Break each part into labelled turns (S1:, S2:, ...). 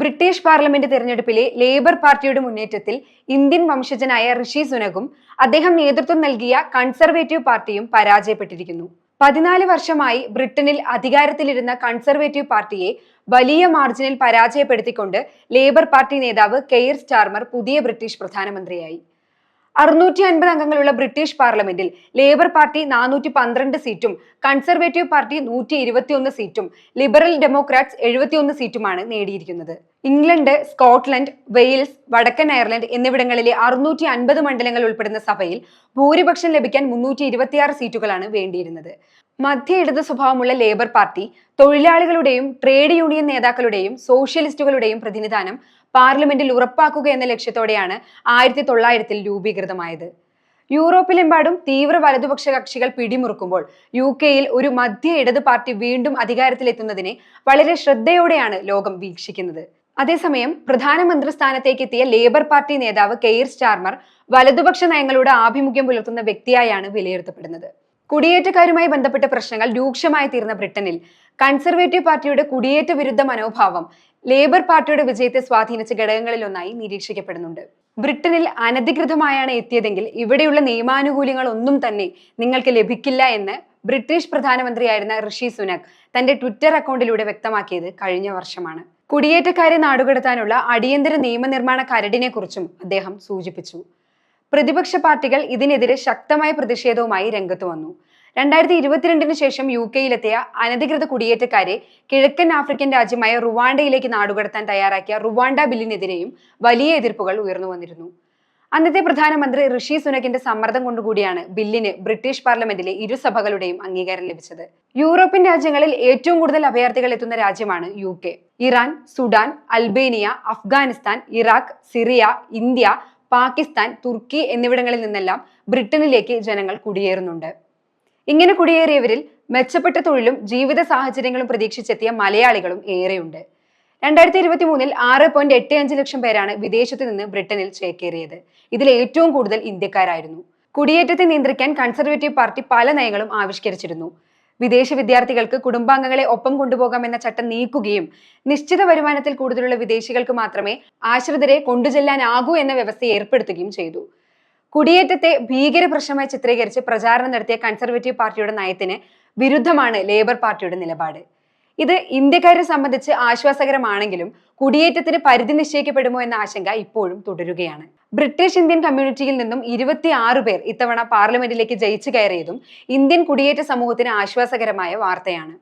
S1: British parliament തെരഞ്ഞെടുപ്പിലെ labour പാർട്ടിയുടെ മുന്നേറ്റത്തിൽ ഇന്ത്യൻ വംശജനായ ഋഷി സുനകും അദ്ദേഹം നേതൃത്വം നൽകിയ കൺസർവേറ്റീവ് പാർട്ടിയും പരാജയപ്പെട്ടിരിക്കുന്നു. പതിനാല് വർഷമായി ബ്രിട്ടനിൽ അധികാരത്തിലിരുന്ന കൺസർവേറ്റീവ് പാർട്ടിയെ വലിയ മാർജിനിൽ പരാജയപ്പെടുത്തിക്കൊണ്ട് ലേബർ പാർട്ടി നേതാവ് കെയർ സ്റ്റാർമർ പുതിയ ബ്രിട്ടീഷ് പ്രധാനമന്ത്രിയായി. അറുന്നൂറ്റി അൻപത് അംഗങ്ങളുള്ള ബ്രിട്ടീഷ് പാർലമെന്റിൽ ലേബർ പാർട്ടി നാനൂറ്റി പന്ത്രണ്ട് സീറ്റും കൺസർവേറ്റീവ് പാർട്ടി നൂറ്റി ഇരുപത്തിയൊന്ന് സീറ്റും ലിബറൽ ഡെമോക്രാറ്റ്സ് എഴുപത്തിയൊന്ന് സീറ്റുമാണ് നേടിയിരിക്കുന്നത്. ഇംഗ്ലണ്ട് സ്കോട്ട്ലൻഡ് വെയിൽസ് വടക്കൻ അയർലൻഡ് എന്നിവിടങ്ങളിലെ അറുന്നൂറ്റി അൻപത് മണ്ഡലങ്ങൾ ഉൾപ്പെടുന്ന സഭയിൽ ഭൂരിപക്ഷം ലഭിക്കാൻ മുന്നൂറ്റി ഇരുപത്തിയാറ് സീറ്റുകളാണ് വേണ്ടിയിരുന്നത്. മധ്യ ഇടത് സ്വഭാവമുള്ള ലേബർ പാർട്ടി തൊഴിലാളികളുടെയും ട്രേഡ് യൂണിയൻ നേതാക്കളുടെയും സോഷ്യലിസ്റ്റുകളുടെയും പ്രതിനിധാനം പാർലമെന്റിൽ ഉറപ്പാക്കുക എന്ന ലക്ഷ്യത്തോടെയാണ് ആയിരത്തി തൊള്ളായിരത്തിൽ രൂപീകൃതമായത്. യൂറോപ്പിലെമ്പാടും തീവ്ര വലതുപക്ഷ കക്ഷികൾ പിടിമുറുക്കുമ്പോൾ യു കെയിൽ ഒരു മധ്യ ഇടത് പാർട്ടി വീണ്ടും അധികാരത്തിലെത്തുന്നതിനെ വളരെ ശ്രദ്ധയോടെയാണ് ലോകം വീക്ഷിക്കുന്നത്. അതേസമയം പ്രധാനമന്ത്രി സ്ഥാനത്തേക്ക് എത്തിയ ലേബർ പാർട്ടി നേതാവ് കെയർ സ്റ്റാർമർ വലതുപക്ഷ നയങ്ങളുടെ ആഭിമുഖ്യം പുലർത്തുന്ന വ്യക്തിയായാണ് വിലയിരുത്തപ്പെടുന്നത്. കുടിയേറ്റക്കാരുമായി ബന്ധപ്പെട്ട പ്രശ്നങ്ങൾ രൂക്ഷമായി തീർന്ന ബ്രിട്ടനിൽ. കൺസർവേറ്റീവ് പാർട്ടിയുടെ കുടിയേറ്റ വിരുദ്ധ മനോഭാവം ലേബർ പാർട്ടിയുടെ വിജയത്തെ സ്വാധീനിച്ച ഘടകങ്ങളിലൊന്നായി നിരീക്ഷിക്കപ്പെടുന്നുണ്ട്. ബ്രിട്ടനിൽ അനധികൃതമായാണ് എത്തിയതെങ്കിൽ ഇവിടെയുള്ള നിയമാനുകൂല്യങ്ങൾ ഒന്നും തന്നെ നിങ്ങൾക്ക് ലഭിക്കില്ല എന്ന് ബ്രിട്ടീഷ് പ്രധാനമന്ത്രിയായിരുന്ന ഋഷി സുനക് തന്റെ ട്വിറ്റർ അക്കൗണ്ടിലൂടെ വ്യക്തമാക്കിയത് കഴിഞ്ഞ വർഷമാണ്. കുടിയേറ്റക്കാരെ നാടുകടത്താനുള്ള അടിയന്തര നിയമനിർമ്മാണ കരടിനെക്കുറിച്ചും അദ്ദേഹം സൂചിപ്പിച്ചു. പ്രതിപക്ഷ പാർട്ടികൾ ഇതിനെതിരെ ശക്തമായ പ്രതിഷേധവുമായി രംഗത്ത് വന്നു. രണ്ടായിരത്തി ഇരുപത്തിരണ്ടിന് ശേഷം യു കെയിലെത്തിയ അനധികൃത കുടിയേറ്റക്കാരെ കിഴക്കൻ ആഫ്രിക്കൻ രാജ്യമായ റുവാണ്ടയിലേക്ക് നാടുകടത്താൻ തയ്യാറാക്കിയ റുവാണ്ട ബില്ലിനെതിരെയും വലിയ എതിർപ്പുകൾ ഉയർന്നു വന്നിരുന്നു. അന്നത്തെ പ്രധാനമന്ത്രി ഋഷി സുനകിന്റെ സമ്മർദ്ദം കൊണ്ടുകൂടിയാണ് ബില്ലിന് ബ്രിട്ടീഷ് പാർലമെന്റിലെ ഇരുസഭകളുടെയും അംഗീകാരം ലഭിച്ചത്. യൂറോപ്യൻ രാജ്യങ്ങളിൽ ഏറ്റവും കൂടുതൽ അഭയാർത്ഥികൾ എത്തുന്ന രാജ്യമാണ് U K. Iran Sudan Albania Afghanistan Iraq Syria India Pakistan Turkey എന്നിവിടങ്ങളിൽ നിന്നെല്ലാം ബ്രിട്ടനിലേക്ക് ജനങ്ങൾ കുടിയേറുന്നുണ്ട്. ഇങ്ങനെ കുടിയേറിയവരിൽ മെച്ചപ്പെട്ട തൊഴിലും ജീവിത സാഹചര്യങ്ങളും പ്രതീക്ഷിച്ചെത്തിയ മലയാളികളും ഏറെയുണ്ട്. രണ്ടായിരത്തി ഇരുപത്തി മൂന്നിൽ ആറ് പോയിന്റ് എട്ട് അഞ്ച് ലക്ഷം പേരാണ് വിദേശത്തു നിന്ന് ബ്രിട്ടനിൽ ചേക്കേറിയത്. ഇതിൽ ഏറ്റവും കൂടുതൽ ഇന്ത്യക്കാരായിരുന്നു. കുടിയേറ്റത്തെ നിയന്ത്രിക്കാൻ കൺസർവേറ്റീവ് പാർട്ടി പല നയങ്ങളും ആവിഷ്കരിച്ചിരുന്നു. വിദേശ വിദ്യാർത്ഥികൾക്ക് കുടുംബാംഗങ്ങളെ ഒപ്പം കൊണ്ടുപോകാമെന്ന ചട്ടം നീക്കുകയും നിശ്ചിത വരുമാനത്തിൽ കൂടുതലുള്ള വിദേശികൾക്ക് മാത്രമേ ആശ്രിതരെ കൊണ്ടുചെല്ലാനാകൂ എന്ന വ്യവസ്ഥ ഏർപ്പെടുത്തുകയും ചെയ്തു. കുടിയേറ്റത്തെ ഭീകര പ്രശ്നമായി ചിത്രീകരിച്ച് പ്രചാരണം നടത്തിയ കൺസർവേറ്റീവ് പാർട്ടിയുടെ നയത്തിന് വിരുദ്ധമാണ് ലേബർ പാർട്ടിയുടെ നിലപാട്. ഇത് ഇന്ത്യക്കാരെ സംബന്ധിച്ച് ആശ്വാസകരമാണെങ്കിലും കുടിയേറ്റത്തിന് പരിധി നിശ്ചയിക്കപ്പെടുമോ എന്ന ആശങ്ക ഇപ്പോഴും തുടരുകയാണ്. ബ്രിട്ടീഷ് ഇന്ത്യൻ കമ്മ്യൂണിറ്റിയിൽ നിന്നും ഇരുപത്തി ആറ് പേർ ഇത്തവണ പാർലമെന്റിലേക്ക് ജയിച്ചു കയറിയതും ഇന്ത്യൻ കുടിയേറ്റ സമൂഹത്തിന് ആശ്വാസകരമായ വാർത്തയാണ്.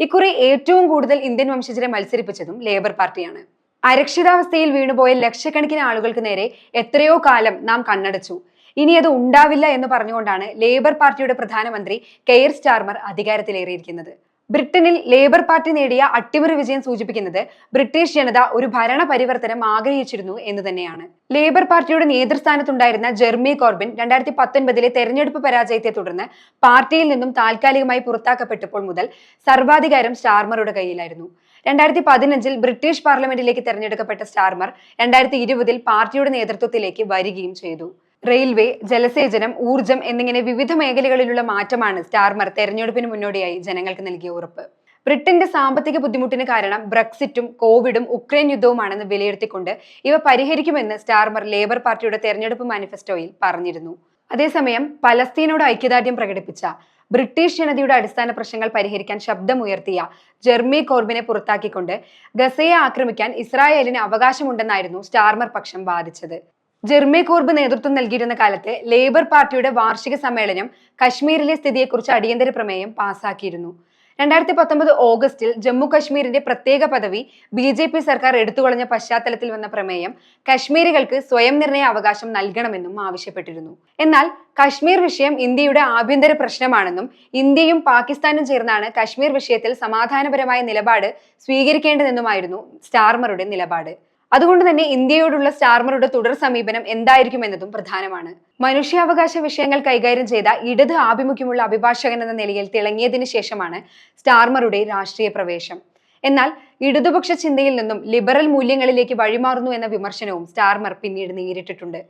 S1: ഇക്കുറി ഏറ്റവും കൂടുതൽ ഇന്ത്യൻ വംശജരെ മത്സരിപ്പിച്ചതും ലേബർ പാർട്ടിയാണ്. അരക്ഷിതാവസ്ഥയിൽ വീണുപോയ ലക്ഷക്കണക്കിന് ആളുകൾക്ക് നേരെ എത്രയോ കാലം നാം കണ്ണടച്ചു. ഇനി അത് ഉണ്ടാവില്ല എന്ന് പറഞ്ഞുകൊണ്ടാണ് ലേബർ പാർട്ടിയുടെ പ്രധാനമന്ത്രി കെയർ സ്റ്റാർമർ അധികാരത്തിലേറിയിരിക്കുന്നത്. ബ്രിട്ടനിൽ ലേബർ പാർട്ടി നേടിയ അട്ടിമറി വിജയം സൂചിപ്പിക്കുന്നത് ബ്രിട്ടീഷ് ജനത ഒരു ഭരണ പരിവർത്തനം ആഗ്രഹിച്ചിരുന്നു എന്ന് തന്നെയാണ്. ലേബർ പാർട്ടിയുടെ നേതൃസ്ഥാനത്തുണ്ടായിരുന്ന ജെർമി കോർബിൻ രണ്ടായിരത്തി പത്തൊൻപതിലെ തെരഞ്ഞെടുപ്പ് പരാജയത്തെ തുടർന്ന് പാർട്ടിയിൽ നിന്നും താൽക്കാലികമായി പുറത്താക്കപ്പെട്ടപ്പോൾ മുതൽ സർവാധികാരം സ്റ്റാർമറുടെ കയ്യിലായിരുന്നു. രണ്ടായിരത്തി പതിനഞ്ചിൽ ബ്രിട്ടീഷ് പാർലമെന്റിലേക്ക് തെരഞ്ഞെടുക്കപ്പെട്ട സ്റ്റാർമർ രണ്ടായിരത്തി ഇരുപതിൽ പാർട്ടിയുടെ നേതൃത്വത്തിലേക്ക് വരികയും ചെയ്തു. റെയിൽവേ ജലസേചനം ഊർജം എന്നിങ്ങനെ വിവിധ മേഖലകളിലുള്ള മാറ്റമാണ് സ്റ്റാർമർ തെരഞ്ഞെടുപ്പിന് മുന്നോടിയായി ജനങ്ങൾക്ക് നൽകിയ ഉറപ്പ്. ബ്രിട്ടന്റെ സാമ്പത്തിക ബുദ്ധിമുട്ടിന് കാരണം ബ്രക്സിറ്റും കോവിഡും ഉക്രൈൻ യുദ്ധവുമാണെന്ന് വിലയിരുത്തിക്കൊണ്ട് ഇവ പരിഹരിക്കുമെന്ന് സ്റ്റാർമർ ലേബർ പാർട്ടിയുടെ തെരഞ്ഞെടുപ്പ് മാനിഫെസ്റ്റോയിൽ പറഞ്ഞിരുന്നു. അതേസമയം പലസ്തീനോട് ഐക്യദാർഢ്യം പ്രകടിപ്പിച്ച ബ്രിട്ടീഷ് ജനതയുടെ അടിസ്ഥാന പ്രശ്നങ്ങൾ പരിഹരിക്കാൻ ശബ്ദമുയർത്തിയ ജെർമി കോർബിനെ പുറത്താക്കിക്കൊണ്ട് ഗസയെ ആക്രമിക്കാൻ ഇസ്രായേലിന് അവകാശമുണ്ടെന്നായിരുന്നു സ്റ്റാർമർ പക്ഷം വാദിച്ചത്. ജെർമി കോർബ് നേതൃത്വം നൽകിയിരുന്ന കാലത്ത് ലേബർ പാർട്ടിയുടെ വാർഷിക സമ്മേളനം കശ്മീരിലെ സ്ഥിതിയെക്കുറിച്ച് അടിയന്തര പ്രമേയം പാസാക്കിയിരുന്നു. രണ്ടായിരത്തി പത്തൊമ്പത് ഓഗസ്റ്റിൽ ജമ്മു കശ്മീരിന്റെ പ്രത്യേക പദവി ബി ജെ പി സർക്കാർ എടുത്തുകളഞ്ഞ പശ്ചാത്തലത്തിൽ വന്ന പ്രമേയം കശ്മീരികൾക്ക് സ്വയം നിർണയ അവകാശം നൽകണമെന്നും ആവശ്യപ്പെട്ടിരുന്നു. എന്നാൽ കശ്മീർ വിഷയം ഇന്ത്യയുടെ ആഭ്യന്തര പ്രശ്നമാണെന്നും ഇന്ത്യയും പാകിസ്ഥാനും ചേർന്നാണ് കശ്മീർ വിഷയത്തിൽ സമാധാനപരമായ നിലപാട് സ്വീകരിക്കേണ്ടതെന്നുമായിരുന്നു സ്റ്റാർമറുടെ നിലപാട്. അതുകൊണ്ട് തന്നെ ഇന്ത്യയോടുള്ള സ്റ്റാർമറുടെ തുടർ സമീപനം എന്തായിരിക്കും എന്നതും പ്രധാനമാണ്. മനുഷ്യാവകാശ വിഷയങ്ങൾ കൈകാര്യം ചെയ്ത ഇടത് ആഭിമുഖ്യമുള്ള അഭിഭാഷകൻ എന്ന നിലയിൽ തിളങ്ങിയതിനു ശേഷമാണ് സ്റ്റാർമറുടെ രാഷ്ട്രീയ പ്രവേശം. എന്നാൽ ഇടതുപക്ഷ ചിന്തയിൽ നിന്നും ലിബറൽ മൂല്യങ്ങളിലേക്ക് വഴിമാറുന്നു എന്ന വിമർശനവും സ്റ്റാർമർ പിന്നീട് നേരിട്ടിട്ടുണ്ട്.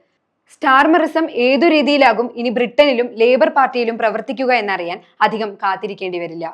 S1: സ്റ്റാർമറിസം ഏതു രീതിയിലാകും ഇനി ബ്രിട്ടനിലും ലേബർ പാർട്ടിയിലും പ്രവർത്തിക്കുക എന്നറിയാൻ അധികം കാത്തിരിക്കേണ്ടി വരില്ല.